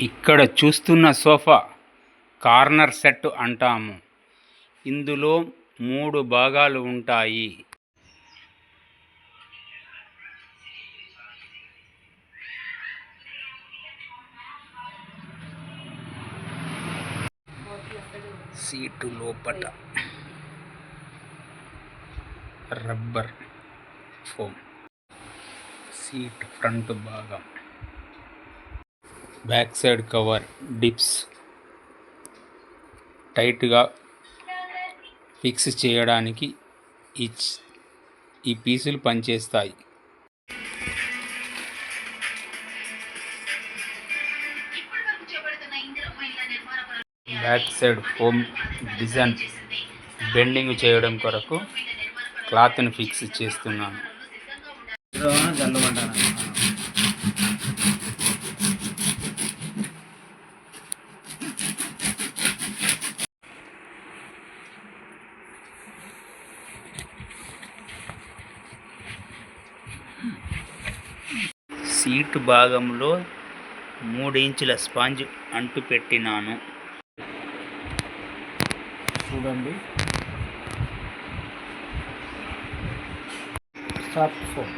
ఇక్కడ చూస్తున్న sofa corner set అంటాము. ఇందులో మూడు భాగాలు ఉంటాయి. సీటు లోపట రబ్బర్ ఫోమ్. సీట్ ఫ్రంట్ భాగం. బ్యాక్ సైడ్ కవర్ డిప్స్ టైట్గా ఫిక్స్ చేయడానికి ఈ ఈ పీసులు పనిచేస్తాయి. Back side home design bending చేయడం కొరకు క్లాత్ని ఫిక్స్ చేస్తున్నాను. సీటు భాగంలో మూడు ఇంచుల స్పాంజ్ అంటు పెట్టినాను. చూడండి. సాఫ్ట్ ఫోన్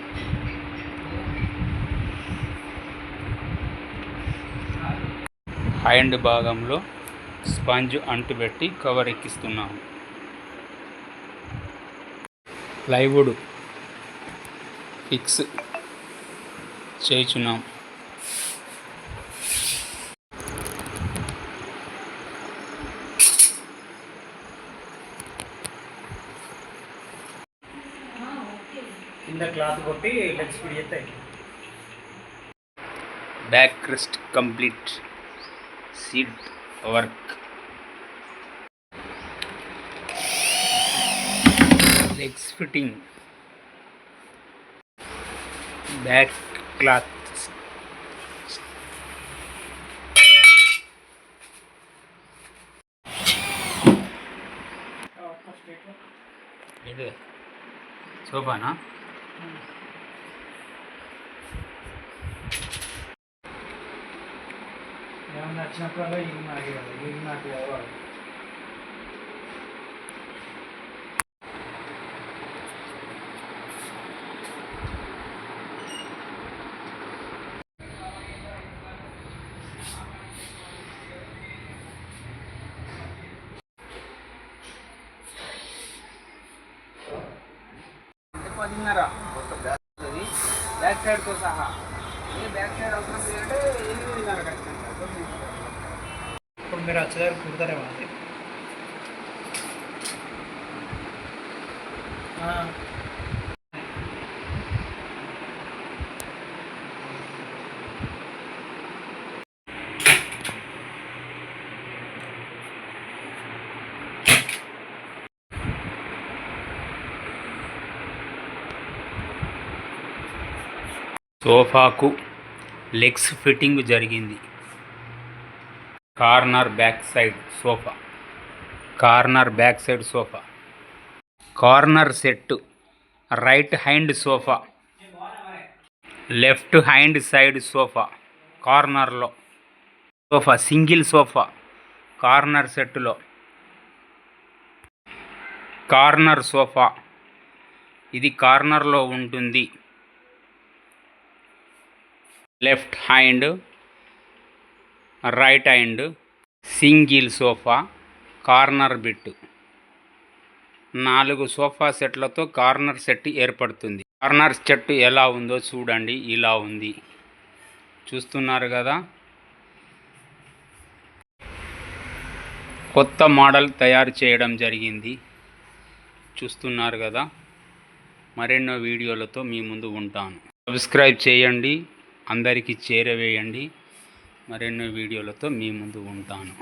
హ్యాండ్ భాగంలో స్పాంజ్ అంటుపెట్టి కవర్ ఎక్కిస్తున్నాను. ప్లైవుడ్ ఫిక్స్ చేయుచున్నాం కింద క్లాత్ కొట్టి లెగ్స్ స్పీడ్ చేస్తాయి back Christ complete seat work legs fitting back cloth. ಇದು ಸೋಫಾನಾ ಯಾವ ನಕ್ಷತ್ರ ಹಿಂಗೆ ಮಾಡಿ ಹಿಂಗೆ ಮಾಡಿ ಯಾವಾಗ పదిన్నర బ్యాక్ సైడ్తో సహా బ్యాక్ సైడ్ అవసరం లేదంటే ఎనిమిదిన్నర ఖచ్చితంగా ఇప్పుడు మీరు వచ్చేదాకా కుడతారేమో అది సోఫాకు లెగ్స్ ఫిట్టింగ్ జరిగింది. Corner back side sofa. Corner back side sofa. Corner set right hand sofa. Left hand side sofa కార్నర్లో. సోఫా సింగిల్ సోఫా కార్నర్ సెట్లో. Corner sofa. ఇది కార్నర్లో ఉంటుంది. Left hand right hand single sofa corner bit. నాలుగు sofa సెట్లతో corner set ఏర్పడుతుంది. Corner set ఎలా ఉందో చూడండి ఇలా ఉంది. చూస్తున్నారు కదా? కొత్త మోడల్ తయారు చేయడం జరిగింది. చూస్తున్నారు కదా? మరెన్నో వీడియోలతో మీ ముందు ఉంటాను. సబ్స్క్రైబ్ చేయండి. అందరికీ చేరవేయండి. మరెన్నో వీడియోలతో మీ ముందు ఉంటాను.